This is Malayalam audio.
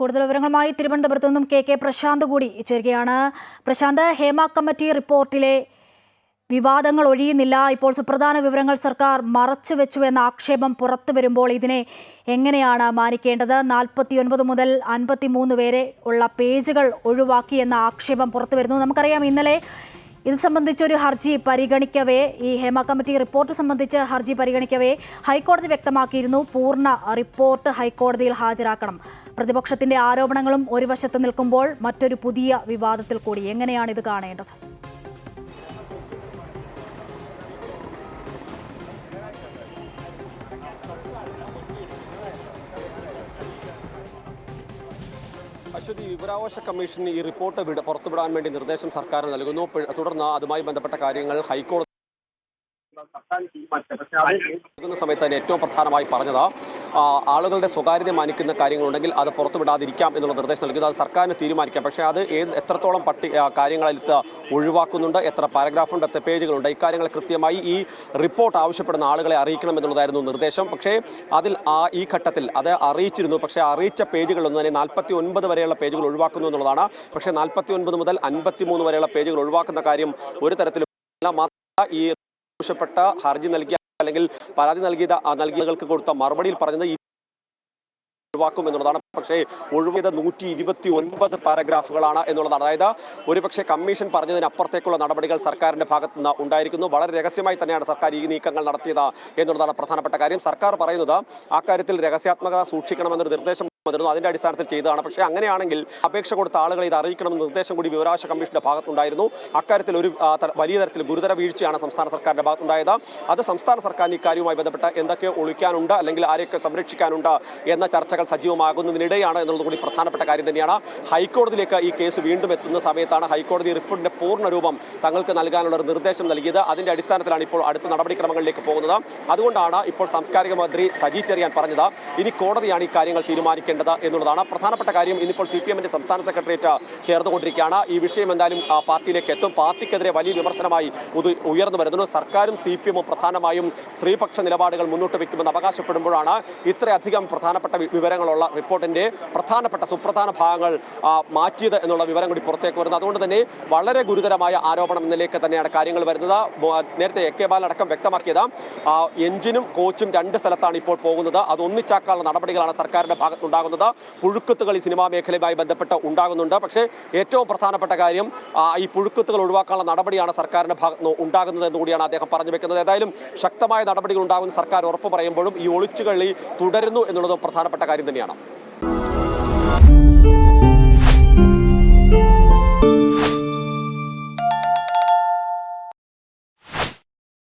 കൂടുതൽ വിവരങ്ങളുമായി തിരുവനന്തപുരത്ത് നിന്നും കെ കെ പ്രശാന്ത് കൂടി ചേരുകയാണ്. പ്രശാന്ത് ഹേമ കമ്മിറ്റി റിപ്പോർട്ടിലെ വിവാദങ്ങൾ ഒഴിയുന്നില്ല. ഇപ്പോൾ സുപ്രധാന വിവരങ്ങൾ സർക്കാർ മറച്ചു വെച്ചു എന്ന ആക്ഷേപം പുറത്തു വരുമ്പോൾ ഇതിനെ എങ്ങനെയാണ് മാനിക്കേണ്ടത്? നാൽപ്പത്തിയൊൻപത് മുതൽ അൻപത്തിമൂന്ന് വരെ ഉള്ള പേജുകൾ ഒഴിവാക്കി എന്ന ആക്ഷേപം പുറത്തു വരുന്നു. നമുക്കറിയാം ഇന്നലെ ഇത് സംബന്ധിച്ചൊരു ഹർജി പരിഗണിക്കവേ. ഈ ഹേമ കമ്മിറ്റി റിപ്പോർട്ട് സംബന്ധിച്ച് ഹർജി പരിഗണിക്കവേ. ഹൈക്കോടതി വ്യക്തമാക്കിയിരുന്നു. പൂർണ റിപ്പോർട്ട് ഹൈക്കോടതിയിൽ ഹാജരാക്കണം. പ്രതിപക്ഷത്തിന്റെ ആരോപണങ്ങളും ഒരു വശത്ത് നിൽക്കുമ്പോൾ മറ്റൊരു പുതിയ വിവാദത്തിൽ കൂടി. എങ്ങനെയാണ് ഇത് കാണേണ്ടത്? അശ്വതി വിവരാവകാശ കമ്മീഷൻ ഈ റിപ്പോർട്ട് വിട പുറത്തുവിടാൻ വേണ്ടി നിർദ്ദേശം സർക്കാർ നൽകുന്നു. തുടർന്ന് അതുമായി ബന്ധപ്പെട്ട കാര്യങ്ങൾ ഹൈക്കോടതി സമയത്ത് തന്നെ ഏറ്റവും പ്രധാനമായി പറഞ്ഞത് ആളുകളുടെ സ്വകാര്യത മാനിക്കുന്ന കാര്യങ്ങളുണ്ടെങ്കിൽ അത് പുറത്തുവിടാതിരിക്കാം എന്നുള്ള നിർദ്ദേശം നൽകുന്നത് അത് സർക്കാരിന് തീരുമാനിക്കാം. പക്ഷേ അത് ഏത് എത്രത്തോളം പട്ടി കാര്യങ്ങളിൽ ഒഴിവാക്കുന്നുണ്ട് എത്ര പാരഗ്രാഫുണ്ട് എത്ര പേജുകളുണ്ട് ഇക്കാര്യങ്ങൾ കൃത്യമായി ഈ റിപ്പോർട്ട് ആവശ്യപ്പെടുന്ന ആളുകളെ അറിയിക്കണം എന്നുള്ളതായിരുന്നു നിർദ്ദേശം. പക്ഷേ അതിൽ ആ ഈ ഘട്ടത്തിൽ അത് അറിയിച്ചിരുന്നു. പക്ഷേ അറിയിച്ച പേജുകളൊന്നും തന്നെ നാൽപ്പത്തി ഒൻപത് വരെയുള്ള പേജുകൾ ഒഴിവാക്കുന്നു എന്നുള്ളതാണ്. പക്ഷേ നാൽപ്പത്തി ഒൻപത് മുതൽ അൻപത്തി മൂന്ന് വരെയുള്ള പേജുകൾ ഒഴിവാക്കുന്ന കാര്യം ഒരു തരത്തിലും ഈ ആവശ്യപ്പെട്ട ഹർജി നൽകിയ അല്ലെങ്കിൽ പരാതി നൽകിയ നൽകിയവർക്ക് കൊടുത്ത മറുപടിയിൽ പറഞ്ഞത് ഒഴിവാക്കും എന്നുള്ളതാണ്. പക്ഷേ ഒഴിവാക്കിയത് നൂറ്റി ഇരുപത്തി ഒൻപത് പാരഗ്രാഫുകളാണ് എന്നുള്ളതാണ്. അതായത് ഒരുപക്ഷെ കമ്മീഷൻ പറഞ്ഞതിനപ്പുറത്തേക്കുള്ള നടപടികൾ സർക്കാരിന്റെ ഭാഗത്തു നിന്ന് ഉണ്ടായിരിക്കുന്നു. വളരെ രഹസ്യമായി തന്നെയാണ് സർക്കാർ ഈ നീക്കങ്ങൾ നടത്തിയത് എന്നുള്ളതാണ് പ്രധാനപ്പെട്ട കാര്യം. സർക്കാർ പറയുന്നത് അക്കാര്യത്തിൽ രഹസ്യാത്മകത സൂക്ഷിക്കണമെന്നൊരു നിർദ്ദേശം വന്നിരുന്നു അതിന്റെ അടിസ്ഥാനത്തിൽ ചെയ്തതാണ്. പക്ഷേ അങ്ങനെയാണെങ്കിൽ അപേക്ഷ കൊടുത്ത ആളുകളെ ഇത് അറിയിക്കണമെന്ന് നിർദ്ദേശം കൂടി വിവരാവകാശ കമ്മീഷന്റെ ഭാഗത്തുണ്ടായിരുന്നു. അക്കാര്യത്തിൽ ഒരു വലിയ തരത്തിൽ ഗുരുതര വീഴ്ചയാണ് സംസ്ഥാന സർക്കാരിന്റെ ഭാഗത്തുണ്ടായത്. അത് സംസ്ഥാന സർക്കാരിന് ഇക്കാര്യവുമായി ബന്ധപ്പെട്ട് എന്തൊക്കെ ഒളിക്കാനുണ്ട് അല്ലെങ്കിൽ ആരെയൊക്കെ സംരക്ഷിക്കാനുണ്ട് എന്ന ചർച്ചകൾ സജീവമാകുന്നതിനിടെയാണ് എന്നുള്ളത് കൂടി പ്രധാനപ്പെട്ട കാര്യം തന്നെയാണ്. ഹൈക്കോടതിയിലേക്ക് ഈ കേസ് വീണ്ടും എത്തുന്ന സമയത്താണ് ഹൈക്കോടതി റിപ്പോർട്ടിന്റെ പൂർണ രൂപം തങ്ങൾക്ക് നൽകാനുള്ള ഒരു നിർദ്ദേശം നൽകിയത്. അതിന്റെ അടിസ്ഥാനത്തിലാണ് ഇപ്പോൾ അടുത്ത നടപടിക്രമങ്ങളിലേക്ക് പോകുന്നത്. അതുകൊണ്ടാണ് ഇപ്പോൾ സാംസ്കാരിക മന്ത്രി സജി ചെറിയാൻ പറഞ്ഞത്. ഇനി കോടതിയാണ് ഈ കാര്യങ്ങൾ തീരുമാനിക്കേണ്ടത് എന്നുള്ളതാണ് പ്രധാനപ്പെട്ട കാര്യം. ഇന്നിപ്പോൾ സി പി എമ്മിന്റെ സംസ്ഥാന സെക്രട്ടേറിയറ്റ് ചേർന്നുകൊണ്ടിരിക്കുകയാണ്. ഈ വിഷയം എന്തായാലും ആ, പാർട്ടിയിലേക്ക് എത്തും. പാർട്ടിക്കെതിരെ വലിയ വിമർശനമായി പുതു ഉയർന്നു വരുന്നു. സർക്കാരും സി പി എമ്മും പ്രധാനമായും സ്ത്രീപക്ഷ നിലപാടുകൾ മുന്നോട്ട് വയ്ക്കുമെന്ന് അവകാശപ്പെടുമ്പോഴാണ് ഇത്രയധികം പ്രധാനപ്പെട്ട വിവരങ്ങളുള്ള റിപ്പോർട്ടിന്റെ പ്രധാനപ്പെട്ട സുപ്രധാന ഭാഗങ്ങൾ മാറ്റിയത് എന്നുള്ള വിവരം കൂടി പുറത്തേക്ക് വരുന്നത്. അതുകൊണ്ട് തന്നെ വളരെ ഗുരുതരമായ ആരോപണം എന്നതിലേക്ക് തന്നെയാണ് കാര്യങ്ങൾ വരുന്നത്. നേരത്തെ എ കെ ബാലടക്കം വ്യക്തമാക്കിയത് എഞ്ചിനും കോച്ചും രണ്ട് സ്ഥലത്താണ് ഇപ്പോൾ പോകുന്നത്. അത് ഒന്നിച്ചാക്കാനുള്ള നടപടികളാണ് സർക്കാരിന്റെ ഭാഗത്തുണ്ടാകുന്നത്. പുഴുക്കുത്തുകൾ ഈ സിനിമാ മേഖലയുമായി ബന്ധപ്പെട്ട് ഉണ്ടാകുന്നുണ്ട്. പക്ഷേ ഏറ്റവും പ്രധാനപ്പെട്ട കാര്യം ഈ പുഴുക്കുത്തുകൾ ഒഴിവാക്കാനുള്ള നടപടിയാണ് സർക്കാരിന്റെ ഭാഗത്ത് ഉണ്ടാകുന്നത് എന്ന് കൂടിയാണ് അദ്ദേഹം പറഞ്ഞു വെക്കുന്നത്. ഏതായാലും ശക്തമായ നടപടികൾ ഉണ്ടാകുന്ന സർക്കാർ ഉറപ്പ് പറയുമ്പോഴും ഈ ഒളിച്ചുകളി തുടരുന്നു എന്നുള്ളതും പ്രധാനപ്പെട്ട കാര്യം തന്നെയാണ്.